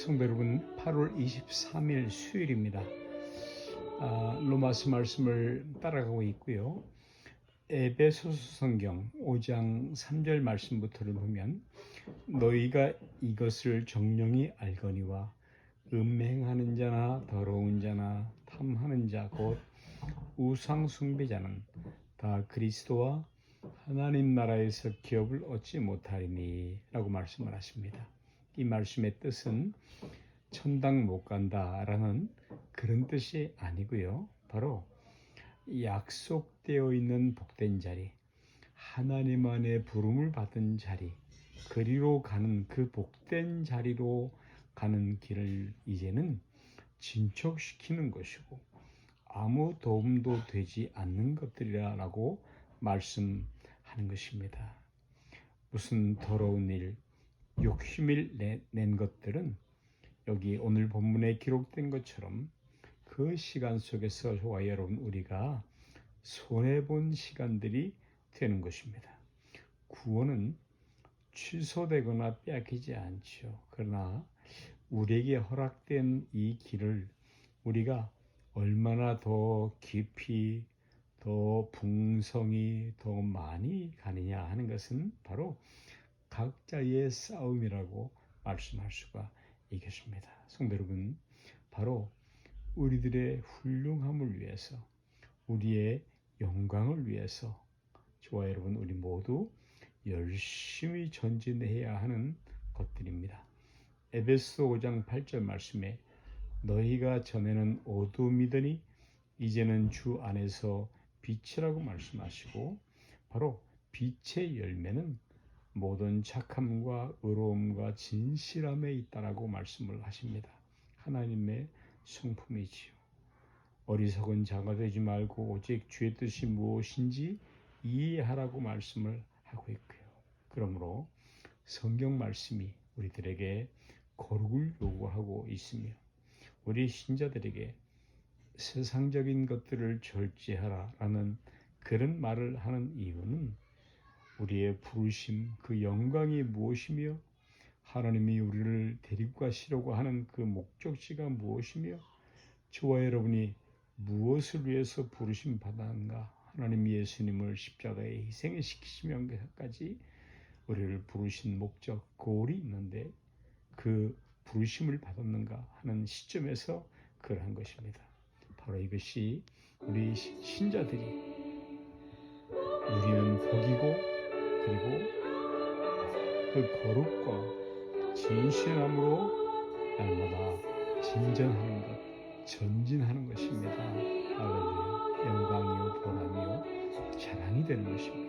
성도 여러분, 8월 23일 수요일입니다. 아, 로마서 말씀을 따라가고 있고요. 에베소서 성경 5장 3절 말씀부터를 보면 너희가 이것을 정령이 알거니와 음행하는 자나 더러운 자나 탐하는 자 곧 우상 숭배자는 다 그리스도와 하나님 나라에서 기업을 얻지 못하리니라고 말씀을 하십니다. 이 말씀의 뜻은 천당 못 간다라는 그런 뜻이 아니고요. 바로 약속되어 있는 복된 자리, 하나님 안에 부름을 받은 자리, 그리로 가는 그 복된 자리로 가는 길을 이제는 진척시키는 것이고 아무 도움도 되지 않는 것들이라고 말씀하는 것입니다. 무슨 더러운 일, 욕심을 내- 낸 것들은 여기 오늘 본문에 기록된 것처럼 그 시간 속에서 저와 여러분 우리가 손해본 시간들이 되는 것입니다. 구원은 취소되거나 빼앗기지 않죠. 그러나 우리에게 허락된 이 길을 우리가 얼마나 더 깊이 더 풍성히 더 많이 가느냐 하는 것은 바로 각자의 싸움이라고 말씀할 수가 있겠습니다. 성도 여러분, 바로 우리들의 훌륭함을 위해서, 우리의 영광을 위해서, 저와 여러분, 우리 모두 열심히 전진해야 하는 것들입니다. 에베소 5장 8절 말씀에 너희가 전에는 어둠이더니 이제는 주 안에서 빛이라고 말씀하시고 바로 빛의 열매는 모든 착함과 의로움과 진실함에 있다라고 말씀을 하십니다. 하나님의 성품이지요. 어리석은 자가 되지 말고 오직 주의 뜻이 무엇인지 이해하라고 말씀을 하고 있고요. 그러므로 성경 말씀이 우리들에게 거룩을 요구하고 있으며 우리 신자들에게 세상적인 것들을 절제하라라는 그런 말을 하는 이유는 우리의 부르심, 그 영광이 무엇이며 하나님이 우리를 데리고 가시려고 하는 그 목적지가 무엇이며 저와 여러분이 무엇을 위해서 부르심 받았는가 하나님 예수님을 십자가에 희생시키시면까지 우리를 부르신 목적, 고울이 있는데 그 부르심을 받았는가 하는 시점에서 그걸 한 것입니다. 바로 이것이 우리 시- 신자들이 누리는 복이고 그리고 그 거룩과 진실함으로 날마다 진전하는 것, 전진하는 것입니다. 할렐루야. 영광이요, 보람이요, 자랑이 되는 것입니다.